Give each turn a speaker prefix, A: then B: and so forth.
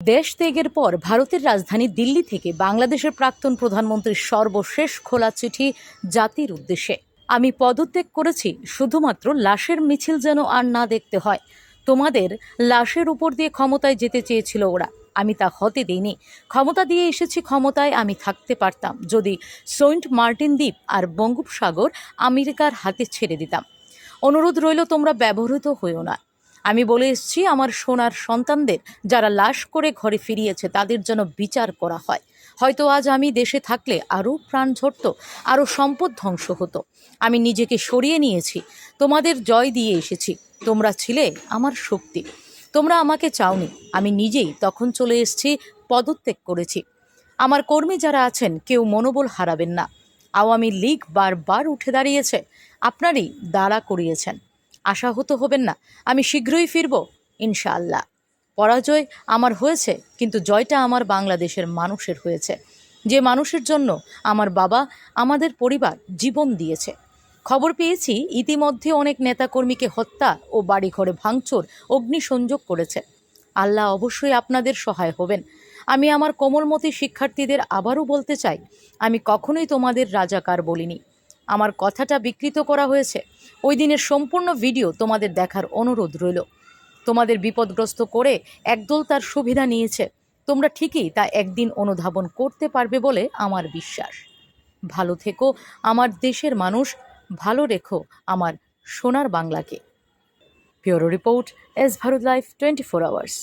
A: দেশ ত্যাগের পর ভারতের রাজধানী দিল্লি থেকে বাংলাদেশের প্রাক্তন প্রধানমন্ত্রীর সর্বশেষ খোলা চিঠি জাতির উদ্দেশ্যে। আমি পদত্যাগ করেছি শুধুমাত্র লাশের মিছিল যেন আর না দেখতে হয়। তোমাদের লাশের উপর দিয়ে ক্ষমতায় যেতে চেয়েছিল ওরা। আমি তা হতে দিইনি। ক্ষমতা দিয়ে এসেছি ক্ষমতায় আমি থাকতে পারতাম। যদি সেন্ট মার্টিন দ্বীপ আর বঙ্গোপসাগর আমেরিকার হাতে ছেড়ে দিতাম। অনুরোধ রইল, তোমরা ব্যবহৃত হইও না। আমি বলে এসেছি, আমার সোনার সন্তানদের যারা লাশ করে ঘরে ফিরিয়েছে, তাদের যেন বিচার করা হয়। হয়তো আজ আমি দেশে থাকলে আরও প্রাণ ঝরত, আরও সম্পদ ধ্বংস হতো। আমি নিজেকে সরিয়ে নিয়েছি। তোমাদের জয় দিয়ে এসেছি। তোমরা ছিলে আমার শক্তি। তোমরা আমাকে চাওনি। আমি নিজেই তখন চলে এসেছি, পদত্যাগ করেছি। আমার কর্মী যারা আছেন, কেউ মনোবল হারাবেন না। আওয়ামী লীগ বারবার উঠে দাঁড়িয়েছে। আপনারই দাঁড়া করিয়েছেন। আশাহত হবেন না। আমি শীঘ্রই ফিরব, ইনশাআল্লাহ। পরাজয় আমার হয়েছে, কিন্তু জয়টা আমার বাংলাদেশের মানুষের হয়েছে। যে মানুষের জন্য আমার বাবা আমাদের পরিবার জীবন দিয়েছে। খবর পেয়েছি, ইতিমধ্যে অনেক নেতাকর্মীকে হত্যা ও বাড়িঘরে ভাঙচুর, অগ্নিসংযোগ করেছে। আল্লাহ অবশ্যই আপনাদের সহায় হবেন। আমি আমার কোমলমতি শিক্ষার্থীদের আবারও বলতে চাই, আমি কখনোই তোমাদের রাজাকার বলিনি। আমার কথাটা বিকৃত করা হয়েছে। ওই দিনের সম্পূর্ণ ভিডিও তোমাদের দেখার অনুরোধ রইল। তোমাদের বিপদগ্রস্ত করে একদল তার সুবিধা নিয়েছে। তোমরা ঠিকই তা একদিন অনুধাবন করতে পারবে বলে আমার বিশ্বাস। ভালো থেকো আমার দেশের মানুষ, ভালো রেখো আমার সোনার বাংলাকে। পিওরো report, S Bharat life, twenty four hours.